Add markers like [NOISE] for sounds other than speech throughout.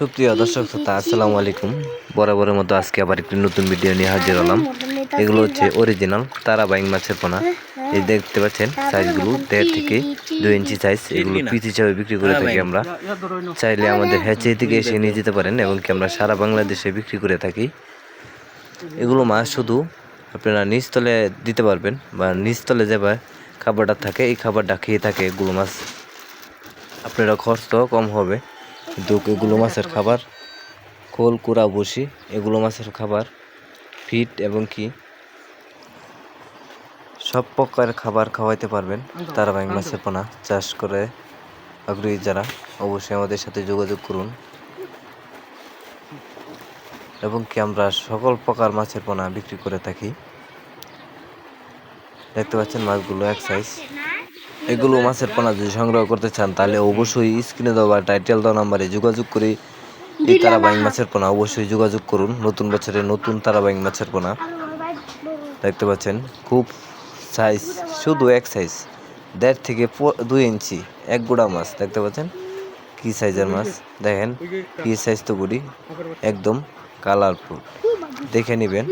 সুপ্রিয় দর্শক শ্রোতা আসসালামু আলাইকুম। বরাবরের মতো আজকে আবার একটি নতুন ভিডিও নিয়ে হাজির হলাম। এগুলো হচ্ছে অরিজিনাল তারাবাইং মাছের পোনা। এই দেখতে পাচ্ছেন সাইজগুলো দেড় থেকে দুই ইঞ্চি সাইজ এগুলো পিস হিসাবে বিক্রি করে থাকি আমরা। চাইলে আমাদের হ্যাচে থেকে এসে নিয়ে যেতে পারেন এবং কি আমরা সারা বাংলাদেশে বিক্রি করে থাকি। এগুলো মাছ শুধু আপনারা নিচতলে দিতে পারবেন বা নিচতলে যে খাবারটা থাকে এই খাবারটা খেয়ে থাকে এগুলো মাছ। আপনারা খরচটাও কম হবে। কিন্তু এগুলো মাছের খাবার খোল কুড়া বসি এগুলো মাছের খাবার ফিট এবং কি? সব প্রকার খাবার খাওয়াইতে পারবেন তারা তারাবাইং মাছের পোনা। চাষ করে আগ্রহী যারা অবশ্যই আমাদের সাথে যোগাযোগ করুন। এবং কি আমরা সকল প্রকার মাছের পোনা বিক্রি করে থাকি। দেখতে পাচ্ছেন মাছগুলো এক সাইজ এগুলো মাছের পোনা যদি সংগ্রহ করতে চান তাহলে অবশ্যই স্ক্রিনে দেওয়া টাইটেল দেওয়া নাম্বারে যোগাযোগ করে এই তারাবাইং মাছের পোনা অবশ্যই যোগাযোগ করুন। নতুন বছরে নতুন তারাবাইং মাছের পোনা। দেখতে পাচ্ছেন খুব সাইজ শুধু এক সাইজ দেড় থেকে দুই ইঞ্চি এক গোড়া মাছ। দেখতে পাচ্ছেন কি সাইজের মাছ। দেখেন কি সাইজ তো গুড়ি একদম কালারফুল দেখে নেবেন।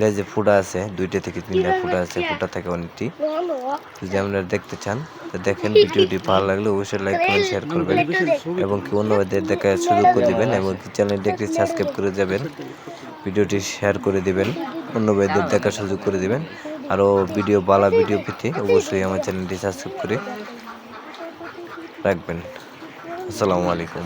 লেজে ফুটা আছে দুইটা থেকে তিনটা ফুটা আছে ফুটা থাকে অনেকটি। যদি আপনারা দেখতে চান তো দেখেন ভিডিওটি ভালো লাগলে অবশ্যই লাইক কমেন্ট শেয়ার [LAUGHS] করবেন এবং কি অন্যদের দেখার [LAUGHS] সুযোগ করে দিবেন এবং কি চ্যানেলটি একটি সাবস্ক্রাইব করে যাবেন। ভিডিওটি শেয়ার করে দিবেন অন্য ভাইদের দেখার সুযোগ করে দিবেন। আরও ভিডিও বালা ভিডিও পেতে অবশ্যই আমার চ্যানেলটি সাবস্ক্রাইব করে রাখবেন। আসসালামু আলাইকুম।